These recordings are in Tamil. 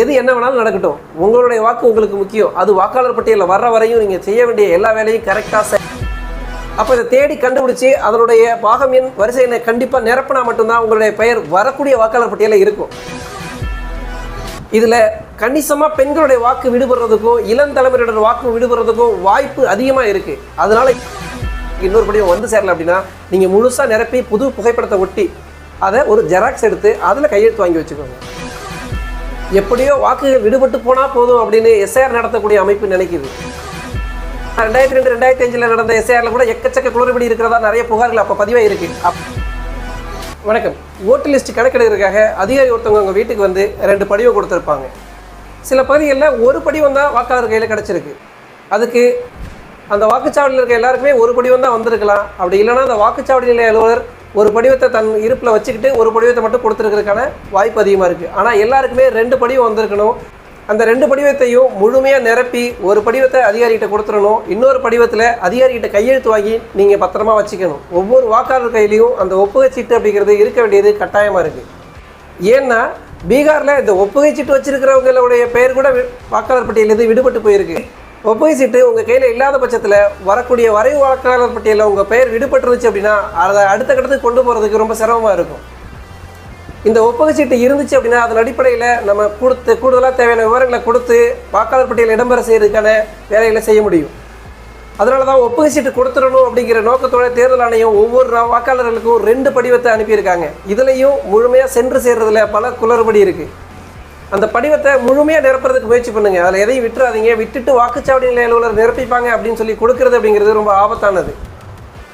எது என்ன வேணாலும் நடக்கட்டும். உங்களுடைய வாக்கு உங்களுக்கு முக்கியம். அது வாக்காளர் பட்டியலில் வர்ற வரையும் நீங்கள் செய்ய வேண்டிய எல்லா வேலையும் கரெக்டாக அப்போ இதை தேடி கண்டுபிடிச்சி அதனுடைய பாகம் எண் வரிசை எண்ணை கண்டிப்பாக நிரப்பினா மட்டும்தான் உங்களுடைய பெயர் வரக்கூடிய வாக்காளர் பட்டியலில் இருக்கும். இதில் கணிசமாக பெண்களுடைய வாக்கு விடுபடுறதுக்கும் இளம் தலைமுறையினர் வாக்கு விடுபடுறதுக்கும் வாய்ப்பு அதிகமாக இருக்குது அதனால இன்னொரு படியும் வந்து சேரல அப்படின்னா நீங்கள் முழுசாக நிரப்பி புது புகைப்படத்தை ஒட்டி அதை ஒரு ஜெராக்ஸ் எடுத்து அதில் கையெழுத்து வாங்கி வச்சுக்கோங்க. எப்படியோ வாக்குகள் விடுபட்டு போனால் போதும் அப்படின்னு எஸ்ஆர் நடத்தக்கூடிய அமைப்பு நினைக்குது. ரெண்டாயிரத்தி ரெண்டு ரெண்டாயிரத்தி அஞ்சில் நடந்த எஸ்ஐஆர்ல கூட எக்கச்சக்க குளறுபடி இருக்கிறதா நிறைய புகார்கள் அப்போ பதிவாக இருக்கு. வணக்கம். ஓட்டு லிஸ்ட் கணக்கெடுக்கிறதுக்காக அதிகாரி ஒருத்தவங்க உங்கள் வீட்டுக்கு வந்து ரெண்டு படிவம் கொடுத்துருப்பாங்க. சில பகுதிகளில் ஒரு படிவம் தான் வாக்காளர் கையில் கிடச்சிருக்கு. அதுக்கு அந்த வாக்குச்சாவடியில் இருக்க எல்லாருக்குமே ஒரு படிவம் தான் வந்திருக்கலாம். அப்படி இல்லைன்னா அந்த வாக்குச்சாவடி நிலைய அலுவலர் ஒரு படிவத்தை தன் இருப்பில் வச்சுக்கிட்டு ஒரு படிவத்தை மட்டும் கொடுத்துருக்கிறதுக்கான வாய்ப்பு அதிகமாக இருக்குது ஆனால் எல்லாருக்குமே ரெண்டு படிவம் வந்திருக்கணும். அந்த ரெண்டு படிவத்தையும் முழுமையாக நிரப்பி ஒரு படிவத்தை அதிகாரிகிட்ட கொடுத்துடணும். இன்னொரு படிவத்தில் அதிகாரிகிட்ட கையெழுத்து வாங்கி நீங்கள் பத்திரமா வச்சுக்கணும். ஒவ்வொரு வாக்காளர் கையிலையும் அந்த ஒப்புகை சீட்டு அப்படிங்கிறது இருக்க வேண்டியது கட்டாயமாக இருக்குது ஏன்னா பீகாரில் இந்த ஒப்புகை சீட்டு வச்சுருக்கிறவங்களுடைய பெயர் கூட வாக்காளர் பட்டியலேருந்து விடுபட்டு போயிருக்கு. ஒப்புகை சீட்டு உங்கள் கையில் இல்லாத பட்சத்தில் வரக்கூடிய வரைவு வாக்காளர் பட்டியலில் உங்கள் பெயர் விடுபட்டுருந்துச்சு அப்படின்னா அதை அடுத்த கட்டத்துக்கு கொண்டு போகிறதுக்கு ரொம்ப சிரமமாக இருக்கும். இந்த ஒப்புகை சீட்டு இருந்துச்சு அப்படின்னா அதன் அடிப்படையில் நம்ம கொடுத்து கூடுதலாக தேவையான விவரங்களை கொடுத்து வாக்காளர் பட்டியல் இடம்பெற செய்யறதுக்கான வேலைகளை செய்ய முடியும். அதனால தான் ஒப்புகை சீட்டு கொடுத்துடணும் அப்படிங்கிற நோக்கத்தோட தேர்தல் ஆணையம் ஒவ்வொரு வாக்காளர்களுக்கும் ரெண்டு படிவத்தை அனுப்பியிருக்காங்க. இதுலேயும் முழுமையாக சென்று சேர்றதுல பல குளறுபடி இருக்குது அந்த படிவத்தை முழுமையாக நிரப்புறதுக்கு முயற்சி பண்ணுங்க. அதில் எதையும் விட்டுறாதீங்க. விட்டுட்டு வாக்குச்சாவடி நிலைய அலுவலர் நிரப்பிப்பாங்க அப்படின்னு சொல்லி கொடுக்கறது அப்படிங்கிறது ரொம்ப ஆபத்தானது.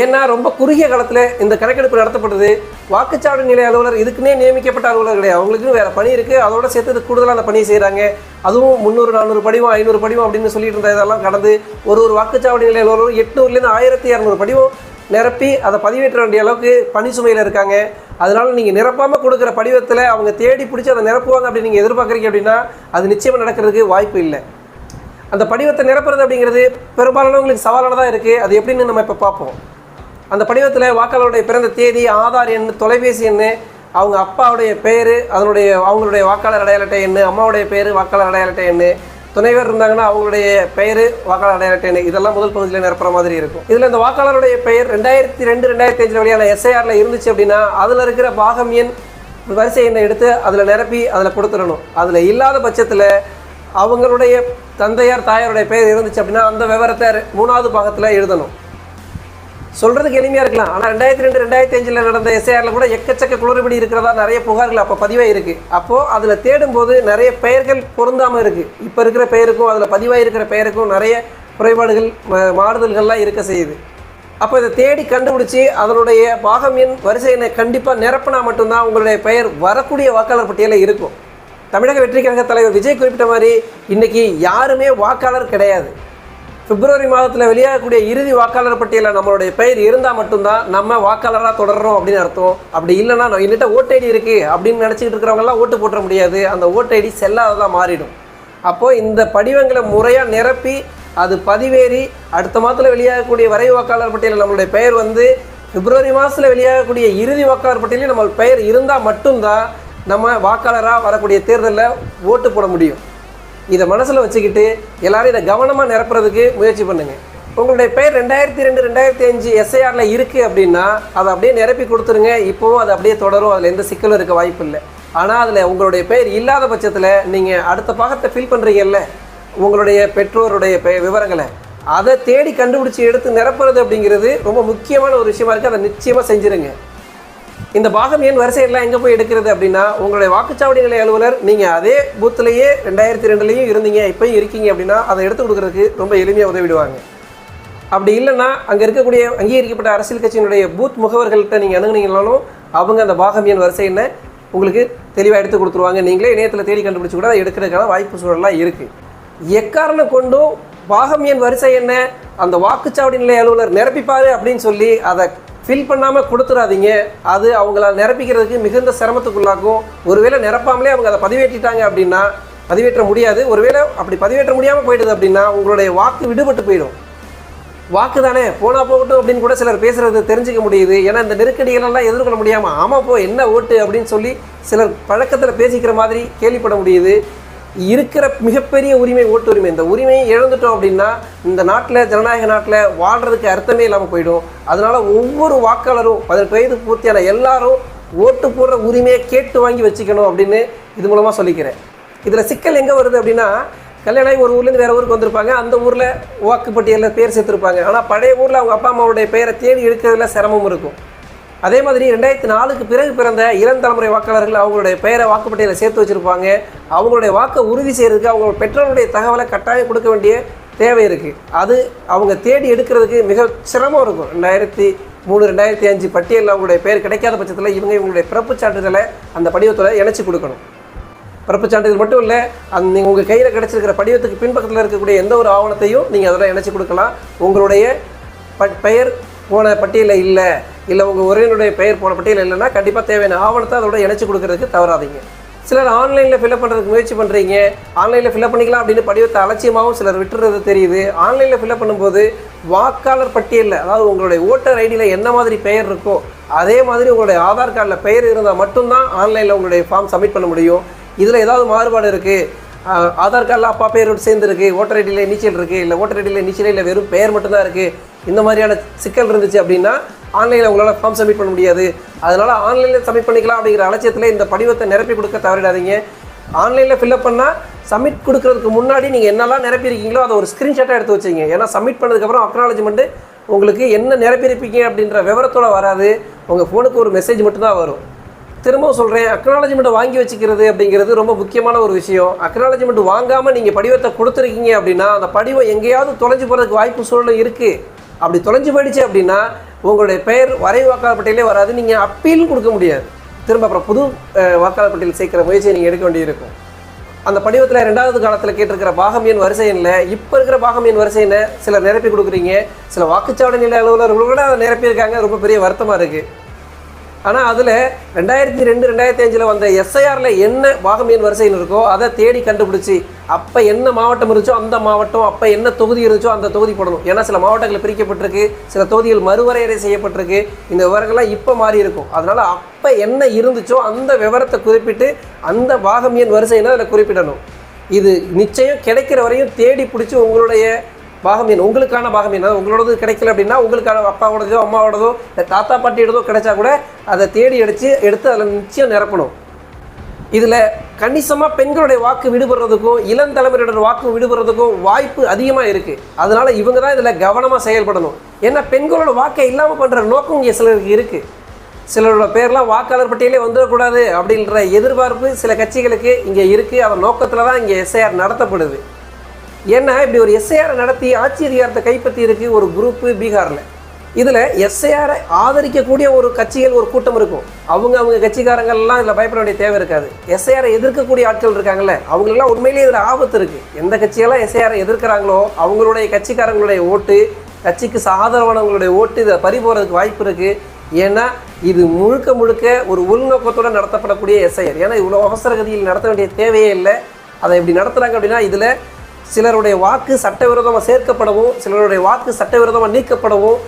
ஏன்னா ரொம்ப குறுகிய காலத்தில் இந்த கணக்கெடுப்பு நடத்தப்படுது வாக்குச்சாவடி நிலைய அலுவலர் இதுக்குன்னே நியமிக்கப்பட்ட அலுவலர் கிடையாது. அவங்களுக்குன்னு வேறு பணி இருக்குது அதோட சேர்த்து இது கூடுதலாக அந்த பணியை செய்கிறாங்க அதுவும் முந்நூறு நானூறு படிவம் ஐநூறு படிவம் அப்படின்னு சொல்லிட்டு இருந்த இதெல்லாம் கடந்து ஒரு ஒரு வாக்குச்சாவடி நிலைய அலுவலரும் எட்நூறுலேருந்து ஆயிரத்தி இரநூறு படிவம் நிரப்பி அதை பதிவேற்ற வேண்டிய அளவுக்கு பணி சுமையில் இருக்காங்க. அதனால் நீங்கள் நிரப்பாமல் கொடுக்குற படிவத்தில் அவங்க தேடி பிடிச்சி அதை நிரப்புவாங்க அப்படின்னு நீங்கள் எதிர்பார்க்குறீங்க அப்படின்னா அது நிச்சயமாக நடக்கிறதுக்கு வாய்ப்பு இல்லை. அந்த படிவத்தை நிரப்புறது அப்படிங்கிறது பெரும்பாலானவங்களுக்கு தான் இருக்குது அது எப்படின்னு நம்ம இப்போ பார்ப்போம். அந்த படிவத்தில் வாக்காளருடைய பிறந்த தேதி ஆதார் எண் தொலைபேசி எண் அவங்க அப்பாவுடைய பேர் அதனுடைய அவங்களுடைய வாக்காளர் அடையாள அட்டை எண் அம்மாவுடைய பேர் வாக்காளர் அடையாள அட்டை எண் துணைவர் இருந்தாங்கன்னா அவங்களுடைய பெயர் வாக்காளர் அடையாள அட்டை இதெல்லாம் முதல் பகுதியில் நிரப்புற மாதிரி இருக்கும். இதில் இந்த வாக்காளருடைய பெயர் ரெண்டாயிரத்தி ரெண்டு ரெண்டாயிரத்தி அஞ்சில் வெளியான எஸ்ஐஆரில் இருந்துச்சு அப்படின்னா அதில் இருக்கிற பாகம் எண் வரிசை எண்ணை எடுத்து அதில் நிரப்பி அதில் கொடுத்துடணும். அதில் இல்லாத பட்சத்தில் அவங்களுடைய தந்தையார் தாயாருடைய பெயர் இருந்துச்சு அப்படின்னா அந்த விவரத்தை மூணாவது பாகத்தில் எழுதணும். சொல்கிறதுக்கு எளிமையாக இருக்கலாம். ஆனால் ரெண்டாயிரத்தி ரெண்டு ரெண்டாயிரத்தி அஞ்சில் நடந்த எஸ்ஐஆரில் கூட எக்கச்சக்க குளறுபடி இருக்கிறதா நிறைய புகார்கள் அப்போ பதிவாக இருக்குது அப்போது அதில் தேடும்போது நிறைய பெயர்கள் பொருந்தாமல் இருக்குது இப்போ இருக்கிற பெயருக்கும் அதில் பதிவாக இருக்கிற பெயருக்கும் நிறைய குறைபாடுகள் மாறுதல்கள்லாம் இருக்க செய்யுது. அப்போ இதை தேடி கண்டுபிடிச்சி அதனுடைய பாகம் எண் வரிசை எண்ணை கண்டிப்பாக நிரப்பினா மட்டும்தான் உங்களுடைய பெயர் வரக்கூடிய வாக்காளர் பட்டியலில் இருக்கும். தமிழக வெற்றி கழக தலைவர் விஜய் குறிப்பிட்ட மாதிரி இன்னைக்கு யாருமே வாக்காளர் கிடையாது. பிப்ரவரி மாதத்தில் வெளியாகக்கூடிய இறுதி வாக்காளர் பட்டியலில் நம்மளுடைய பெயர் இருந்தால் மட்டும்தான் நம்ம வாக்காளராக தொடர்றோம் அப்படின்னு அர்த்தம். அப்படி இல்லைன்னா நம்ம என்கிட்ட ஓட்டு ஐடி இருக்குது அப்படின்னு நினச்சிக்கிட்டு இருக்கிறவங்கலாம் ஓட்டு போட்டுற முடியாது. அந்த ஓட்டு ஐடி செல்லாததாக மாறிடும். அப்போது இந்த படிவங்களை முறையாக நிரப்பி அது பதிவேறி அடுத்த மாதத்தில் வெளியாகக்கூடிய வரைவு வாக்காளர் பட்டியலில் நம்மளுடைய பெயர் வந்து பிப்ரவரி மாதத்தில் வெளியாகக்கூடிய இறுதி வாக்காளர் பட்டியலில் நம்ம பெயர் இருந்தால் மட்டும்தான் நம்ம வாக்காளராக வரக்கூடிய தேர்தலில் ஓட்டு போட முடியும். இதை மனசில் வச்சுக்கிட்டு எல்லாரும் இதை கவனமாக நிரப்புறதுக்கு முயற்சி பண்ணுங்க. உங்களுடைய பெயர் ரெண்டாயிரத்தி ரெண்டு ரெண்டாயிரத்தி அஞ்சு எஸ்ஐஆரில் இருக்குது அப்படின்னா அதை அப்படியே நிரப்பி கொடுத்துருங்க. இப்போவும் அது அப்படியே தொடரும். அதில் எந்த சிக்கலும் இருக்க வாய்ப்பு இல்லை. ஆனால் அதில் உங்களுடைய பெயர் இல்லாத பட்சத்தில் நீங்கள் அடுத்த பாகத்தை ஃபில் பண்ணுறீங்கல்ல உங்களுடைய பெற்றோருடைய பெ விவரங்களை அதை தேடி கண்டுபிடிச்சி எடுத்து நிரப்புறது அப்படிங்கிறது ரொம்ப முக்கியமான ஒரு விஷயமா இருக்குது அதை நிச்சயமாக செஞ்சுருங்க. இந்த பாகம் ஏன் வரிசையெல்லாம் எங்கே போய் எடுக்கிறது அப்படின்னா உங்களுடைய வாக்குச்சாவடி நிலைய அலுவலர் நீங்கள் அதே பூத்துலேயே ரெண்டாயிரத்தி ரெண்டுலேயும் இருந்தீங்க இப்போயும் இருக்கீங்க அப்படின்னா அதை எடுத்து கொடுக்கறதுக்கு ரொம்ப எளிமையாக உதவிடுவாங்க. அப்படி இல்லைன்னா அங்கே இருக்கக்கூடிய அங்கீகரிக்கப்பட்ட அரசியல் கட்சியினுடைய பூத் முகவர்கள்ட்ட நீங்கள் அணுகுனீங்கனாலும் அவங்க அந்த பாகம் எண் வரிசை என்ன உங்களுக்கு தெளிவாக எடுத்து கொடுத்துருவாங்க. நீங்களே இணையத்தில் தேடி கண்டுபிடிச்சி கூட அதை எடுக்கிறதுக்கான வாய்ப்பு சூழலாம் இருக்குது எக்காரணம் கொண்டும் பாகம் எண் வரிசை என்ன அந்த வாக்குச்சாவடி நிலைய அலுவலர் நிரப்பிப்பாரு அப்படின்னு சொல்லி அதை ஃபில் பண்ணாமல் கொடுத்துடாதீங்க அது அவங்கள நிரப்பிக்கிறதுக்கு மிகுந்த சிரமத்துக்குள்ளாக்கும். ஒருவேளை நிரப்பாமலே அவங்க அதை பதிவேற்றிட்டாங்க அப்படின்னா பதிவேற்ற முடியாது. ஒருவேளை அப்படி பதிவேற்ற முடியாமல் போயிடுது அப்படின்னா உங்களுடைய வாக்கு விடுபட்டு போயிடும். வாக்கு தானே. போனால் போகட்டும் அப்படின்னு கூட சிலர் பேசுகிறது தெரிஞ்சுக்க முடியுது. ஏன்னா இந்த நெருக்கடிகள் எல்லாம் எதிர்கொள்ள முடியாமல் ஆமாம் போ என்ன ஓட்டு அப்படின்னு சொல்லி சிலர் பழக்கத்தில் பேசிக்கிற மாதிரி கேள்விப்பட முடியுது. இருக்கிற மிகப்பெரிய உரிமை ஓட்டு உரிமை இந்த உரிமையை இழந்துட்டோம் அப்படின்னா இந்த நாட்டில் ஜனநாயக நாட்டில் வாழ்கிறதுக்கு அர்த்தமே இல்லாமல் போயிடும். அதனால் ஒவ்வொரு வாக்காளரும் பதினெட்டு வயது பூர்த்தியான எல்லாரும் ஓட்டு போடுற உரிமையை கேட்டு வாங்கி வச்சுக்கணும் அப்படின்னு இது மூலமாக சொல்லிக்கிறேன். இதில் சிக்கல் எங்கே வருது அப்படின்னா கல்யாணம் ஆகி ஒரு ஊர்லேருந்து வேறு ஊருக்கு வந்திருப்பாங்க. அந்த ஊரில் வாக்குப்பட்டியலில் பேர் சேர்த்துருப்பாங்க. ஆனால் பழைய ஊரில் அவங்க அப்பா அம்மாவுடைய பெயரை தேடி எடுக்கிறதுல சிரமம் இருக்கும். அதே மாதிரி ரெண்டாயிரத்தி நாலுக்கு பிறகு பிறந்த இளம் தலைமுறை வாக்காளர்கள் அவங்களுடைய பெயரை வாக்குப்பட்டியலில் சேர்த்து வச்சுருப்பாங்க. அவங்களுடைய வாக்கை உறுதி செய்கிறதுக்கு அவங்க பெற்றோருடைய தகவலை கட்டாயம் கொடுக்க வேண்டிய தேவை இருக்குது அது அவங்க தேடி எடுக்கிறதுக்கு மிக சிரமம் இருக்கும். ரெண்டாயிரத்தி மூணு ரெண்டாயிரத்தி அஞ்சு பட்டியலில் அவங்களுடைய பெயர் கிடைக்காத பட்சத்தில் இவங்க இவங்களுடைய பிறப்புச் சான்றிதழை அந்த படிவத்தில் இணைச்சி கொடுக்கணும். பிறப்புச் சான்றிதழ் மட்டும் இல்லை அந்த நீங்கள் உங்கள் கையில் கிடச்சிருக்கிற படிவத்துக்கு பின்பக்கத்தில் இருக்கக்கூடிய எந்த ஒரு ஆவணத்தையும் நீங்கள் அதெல்லாம் இணைச்சி கொடுக்கலாம். உங்களுடைய ப பெயர் போன பட்டியலில் இல்லை இல்லை உங்கள் உறவினுடைய பெயர் போன பட்டியலில் இல்லைன்னா கண்டிப்பாக தேவையான ஆவணத்தை அதோட இணைச்சி கொடுக்கறதுக்கு தவறாதீங்க. சிலர் ஆன்லைனில் ஃபில்அப் பண்ணுறதுக்கு முயற்சி பண்ணுறீங்க ஆன்லைனில் ஃபில்அப் பண்ணிக்கலாம் அப்படின்னு படிவத்தை அலட்சியமாகவும் சிலர் விட்டுறது தெரியுது. ஆன்லைனில் ஃபில்அப் பண்ணும்போது வாக்காளர் பட்டியலில் அதாவது உங்களுடைய ஓட்டர் ஐடியில் என்ன மாதிரி பெயர் இருக்கோ அதே மாதிரி உங்களுடைய ஆதார் கார்டில் பெயர் இருந்தால் மட்டும்தான் ஆன்லைனில் உங்களுடைய ஃபார்ம் சப்மிட் பண்ண முடியும். இதில் ஏதாவது மாறுபாடு இருக்குது ஆதார் கார்டில் அப்பா பேர் சேர்ந்துருக்கு ஓட்டர் ஐடியில் நீச்சல் இருக்குது இல்லை ஓட்டர் ஐடியில் நீச்சல் இல்லை வெறும் பெயர் மட்டும்தான் இருக்குது இந்த மாதிரியான சிக்கல் இருந்துச்சு அப்படின்னா ஆன்லைனில் உங்களால் ஃபார்ம் சப்மிட் பண்ண முடியாது. அதனால் ஆன்லைனில் சப்மிட் பண்ணிக்கலாம் அப்படிங்கிற அலட்சியத்தில் இந்த படிவத்தை நிரப்பி கொடுக்க தவறிடாதீங்க. ஆன்லைனில் ஃபில்அப் பண்ணால் சப்மிட் கொடுக்குறதுக்கு முன்னாடி நீங்கள் என்னெல்லாம் நிரப்பியிருக்கீங்களோ அதை ஒரு ஸ்க்ரீன்ஷாட்டாக எடுத்து வச்சிங்க ஏன்னா சப்மிட் பண்ணதுக்கப்புறம் அக்னாலஜ்மெண்ட்டு உங்களுக்கு என்ன நிரப்பியிருப்பீங்க அப்படின்ற விவரத்தோட வராது. உங்கள் ஃபோனுக்கு ஒரு மெசேஜ் மட்டும்தான் வரும். திரும்பவும் சொல்கிறேன் அக்னாலஜ்மெண்ட் வாங்கி வச்சுக்கிறது அப்படிங்கிறது ரொம்ப முக்கியமான ஒரு விஷயம். அக்னாலஜ்மெண்ட் வாங்காமல் நீங்கள் படிவத்தை கொடுத்துருக்கீங்க அப்படின்னா அந்த படிவம் எங்கேயாவது தொலைஞ்சு போகிறதுக்கு வாய்ப்பு சூழல் இருக்குது அப்படி தொலைஞ்சு போயிடுச்சு அப்படின்னா உங்களுடைய பெயர் வரை வாக்காளர் பட்டியலே வராது. நீங்கள் அப்பீலும் கொடுக்க முடியாது. திரும்ப அப்புறம் புது வாக்காளர் பட்டியல் சேர்க்கிற முயற்சியை நீங்கள் எடுக்க வேண்டியிருக்கும். அந்த படிவத்தில் ரெண்டாவது காலத்தில் கேட்டிருக்கிற பாகம் எண் வரிசை எண்ணில் இப்போ இருக்கிற பாகம் எண் வரிசை எண்ணை சிலர் நிரப்பி கொடுக்குறீங்க. சில வாக்குச்சாவடி நிலை அலுவலர்கள் கூட அதை நிரப்பியிருக்காங்க. ரொம்ப பெரிய வருத்தமாக இருக்குது ஆனால் அதில் ரெண்டாயிரத்தி ரெண்டு ரெண்டாயிரத்தி அஞ்சில் வந்த எஸ்ஐஆரில் என்ன வாகமியன் வரிசைன்னு இருக்கோ அதை தேடி கண்டுபிடிச்சி அப்போ என்ன மாவட்டம் இருந்துச்சோ அந்த மாவட்டம் அப்போ என்ன தொகுதி இருந்துச்சோ அந்த தொகுதி போடணும். ஏன்னா சில மாவட்டங்கள் பிரிக்கப்பட்டிருக்கு சில தொகுதிகள் மறுவரையறை செய்யப்பட்டிருக்கு இந்த விவரங்கள்லாம் இப்போ மாறி இருக்கும். அதனால் அப்போ என்ன இருந்துச்சோ அந்த விவரத்தை குறிப்பிட்டு அந்த வாகமியன் வரிசைன்னு அதில் குறிப்பிடணும். இது நிச்சயம் கிடைக்கிற வரையும் தேடி பிடிச்சி உங்களுடைய பாகம் எண் உங்களுக்கான பாகம் எண் அதாவது உங்களோடது கிடைக்கல அப்படின்னா உங்களுக்கான அப்பாவோடதோ அம்மாவோடதோ இல்லை தாத்தா பாட்டியோடதோ கிடைச்சா கூட அதை தேடி அடித்து எடுத்து அதில் நிச்சயம் நிரப்பணும். இதில் கணிசமாக பெண்களுடைய வாக்கு விடுபடுறதுக்கும் இளம் தலைமுறையோட வாக்கு விடுபடுறதுக்கும் வாய்ப்பு அதிகமாக இருக்குது அதனால் இவங்க தான் இதில் கவனமாக செயல்படணும். ஏன்னா பெண்களோட வாக்கை இல்லாமல் பண்ணுற நோக்கம் இங்கே சிலருக்கு இருக்குது சிலரோட பேர்லாம் வாக்காளர் பட்டியலே வந்துடக்கூடாது அப்படின்ற எதிர்பார்ப்பு சில கட்சிகளுக்கு இங்கே இருக்குது அதன் நோக்கத்தில் தான் இங்கே எஸ்ஐஆர் நடத்தப்படுது. ஏன்னா இப்படி ஒரு எஸ்ஐஆரை நடத்தி ஆட்சி அதிகாரத்தை கைப்பற்றி இருக்கு ஒரு குரூப்பு பீகாரில். இதில் எஸ்ஐஆரை ஆதரிக்கக்கூடிய ஒரு கட்சிகள் ஒரு கூட்டம் இருக்கும். அவங்க அவங்க கட்சிக்காரங்கள்லாம் இதில் பயப்பட வேண்டிய தேவை இருக்காது. எஸ்ஐஆரை எதிர்க்கக்கூடிய ஆட்கள் இருக்காங்கல்ல அவங்களெல்லாம் உண்மையிலேயே இதில் ஆபத்து இருக்குது எந்த கட்சியெல்லாம் எஸ்ஐஆரை எதிர்க்கிறாங்களோ அவங்களுடைய கட்சிக்காரங்களுடைய ஓட்டு கட்சிக்கு சாதரவானவங்களுடைய ஓட்டு இதை பறி போகிறதுக்கு வாய்ப்பு இருக்குது ஏன்னா இது முழுக்க முழுக்க ஒரு உள்நோக்கத்தோடு நடத்தப்படக்கூடிய எஸ்ஐஆர் ஏன்னா இவ்வளோ அவசர கதியில் நடத்த வேண்டிய தேவையே இல்லை. அதை இப்படி நடத்துகிறாங்க அப்படின்னா இதில் சிலருடைய வாக்கு சட்டவிரோதமாக சேர்க்கப்படவும் சிலருடைய வாக்கு சட்டவிரோதமாக நீக்கப்படவும்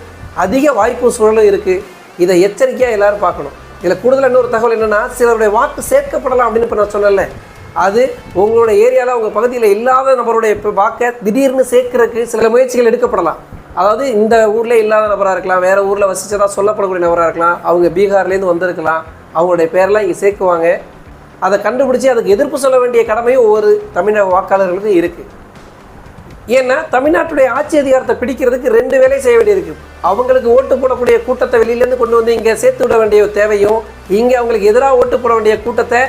அதிக வாய்ப்பு சூழலும் இருக்குது இதை எச்சரிக்கையாக எல்லாரும் பார்க்கணும். இதில் கூடுதலாக இன்னொரு தகவல் என்னென்னா சிலருடைய வாக்கு சேர்க்கப்படலாம் அப்படின்னு இப்போ நான் சொன்னேன்ல. அது உங்களோட ஏரியாவில் உங்கள் பகுதியில் இல்லாத நபருடைய வாக்கை திடீர்னு சேர்க்கறதுக்கு சில முயற்சிகள் எடுக்கப்படலாம். அதாவது இந்த ஊரில் இல்லாத நபராக இருக்கலாம் வேறு ஊரில் வசித்ததாக சொல்லப்படக்கூடிய நபராக இருக்கலாம் அவங்க பீகார்லேருந்து வந்திருக்கலாம் அவங்களுடைய பேரெல்லாம் இங்கே சேர்க்குவாங்க. அதை கண்டுபிடிச்சி அதுக்கு எதிர்ப்பு சொல்ல வேண்டிய கடமையும் ஒவ்வொரு தமிழக வாக்காளர்களுக்கும் இருக்குது ஏன்னா தமிழ்நாட்டுடைய ஆட்சி அதிகாரத்தை பிடிக்கிறதுக்கு ரெண்டு வேலை செய்ய வேண்டியிருக்கு. அவங்களுக்கு ஓட்டு போடக்கூடிய கூட்டத்தை வெளியிலேருந்து கொண்டு வந்து இங்கே சேர்த்து விட வேண்டிய தேவையும் இங்கே அவங்களுக்கு எதிராக ஓட்டு போட வேண்டிய கூட்டத்தை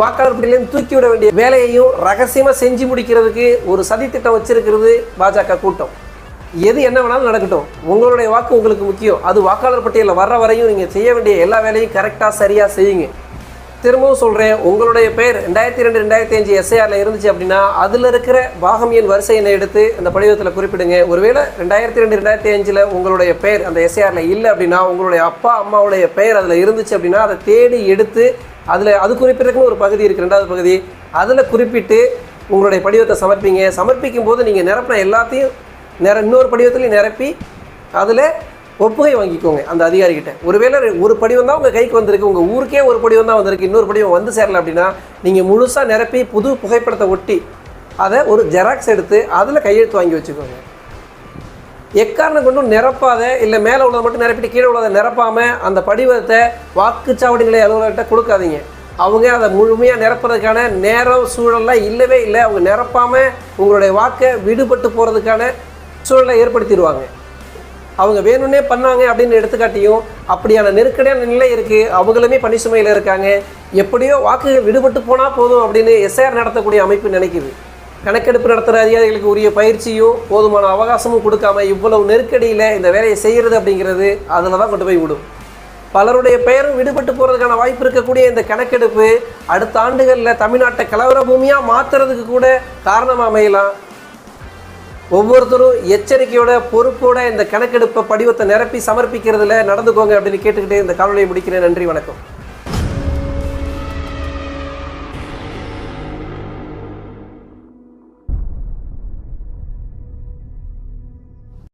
வாக்காளர் பட்டியலேருந்து தூக்கி விட வேண்டிய வேலையையும் ரகசியமாக செஞ்சு முடிக்கிறதுக்கு ஒரு சதித்திட்டம் வச்சிருக்கிறது பாஜக கூட்டம். எது என்ன வேணாலும் நடக்கட்டும். உங்களுடைய வாக்கு உங்களுக்கு முக்கியம். அது வாக்காளர் பட்டியலில் வர்ற வரையும் நீங்கள் செய்ய வேண்டிய எல்லா வேலையும் கரெக்டாக சரியாக செய்யுங்க. திரும்பவும் சொல்கிறேன் உங்களுடைய பெயர் ரெண்டாயிரத்தி ரெண்டு ரெண்டாயிரத்தி அஞ்சு எஸ்ஐஆரில் இருந்துச்சு அப்படின்னா அதில் இருக்கிற பாகம் எண் வரிசை எண்ணை எடுத்து அந்த படிவத்தில் குறிப்பிடுங்க. ஒருவேளை ரெண்டாயிரத்தி ரெண்டு ரெண்டாயிரத்தி அஞ்சில் உங்களுடைய பெயர் அந்த எஸ்ஐஆரில் இல்லை அப்படின்னா உங்களுடைய அப்பா அம்மாவுடைய பெயர் அதில் இருந்துச்சு அப்படின்னா அதை தேடி எடுத்து அதில் அது குறிப்பிடறதுக்குன்னு ஒரு பகுதி இருக்குது ரெண்டாவது பகுதி. அதில் குறிப்பிட்டு உங்களுடைய படிவத்தை சமர்ப்பிங்க. சமர்ப்பிக்கும் போது நீங்கள் நிரப்பின எல்லாத்தையும் நிற இன்னொரு படிவத்துலையும் நிரப்பி அதில் ஒப்புகை வாங்கிக்கோங்க அந்த அதிகாரிகிட்ட. ஒருவேளை ஒரு படிவம் தான் உங்கள் கைக்கு வந்திருக்கு உங்கள் ஊருக்கே ஒரு படிவம் தான் வந்திருக்கு இன்னொரு படிவம் வந்து சேரல அப்படின்னா நீங்கள் முழுசாக நிரப்பி புது புகைப்படத்தை ஒட்டி அதை ஒரு ஜெராக்ஸ் எடுத்து அதில் கையெழுத்து வாங்கி வச்சுக்கோங்க. எக்காரணம் கொண்டும் நிரப்பாத இல்லை மேலே உள்ளதை மட்டும் நிரப்பிட்டு கீழே உள்ளதை நிரப்பாமல் அந்த படிவத்தை வாக்குச்சாவடி நிலைய அலுவலர்கிட்ட கொடுக்காதீங்க. அவங்க அதை முழுமையாக நிரப்புறதுக்கான நேரம் சூழல்லாம் இல்லவே இல்லை. அவங்க நிரப்பாமல் உங்களுடைய வாக்கை விடுபட்டு போகிறதுக்கான சூழலை ஏற்படுத்திடுவாங்க. அவங்க வேணும்னே பண்ணாங்க அப்படின்னு எடுத்துக்காட்டியும் அப்படியான நெருக்கடியான நிலை இருக்குது அவங்களுமே பணி சுமையில் இருக்காங்க. எப்படியோ வாக்குகள் விடுபட்டு போனால் போதும் அப்படின்னு எஸ்ஆர் நடத்தக்கூடிய அமைப்பு நினைக்குது. கணக்கெடுப்பு நடத்துகிற அதிகாரிகளுக்கு உரிய பயிற்சியும் போதுமான அவகாசமும் கொடுக்காம இவ்வளவு நெருக்கடியில் இந்த வேலையை செய்கிறது அப்படிங்கிறது அதில் தான் கொண்டு போய் விடும். பலருடைய பெயரும் விடுபட்டு போகிறதுக்கான வாய்ப்பு இருக்கக்கூடிய இந்த கணக்கெடுப்பு அடுத்த ஆண்டுகளில் தமிழ்நாட்டை கலவர பூமியாக மாற்றுறதுக்கு கூட காரணமாக அமையலாம். ஒவ்வொருத்தரும் எச்சரிக்கையோட பொறுப்போட இந்த கணக்கெடுப்பு படிவத்தை நிரப்பி சமர்ப்பிக்கிறதுல நடந்துக்கோங்க அப்படின்னு கேட்டுக்கிட்டே இந்த காணொலியை முடிக்கிறேன். நன்றி வணக்கம்.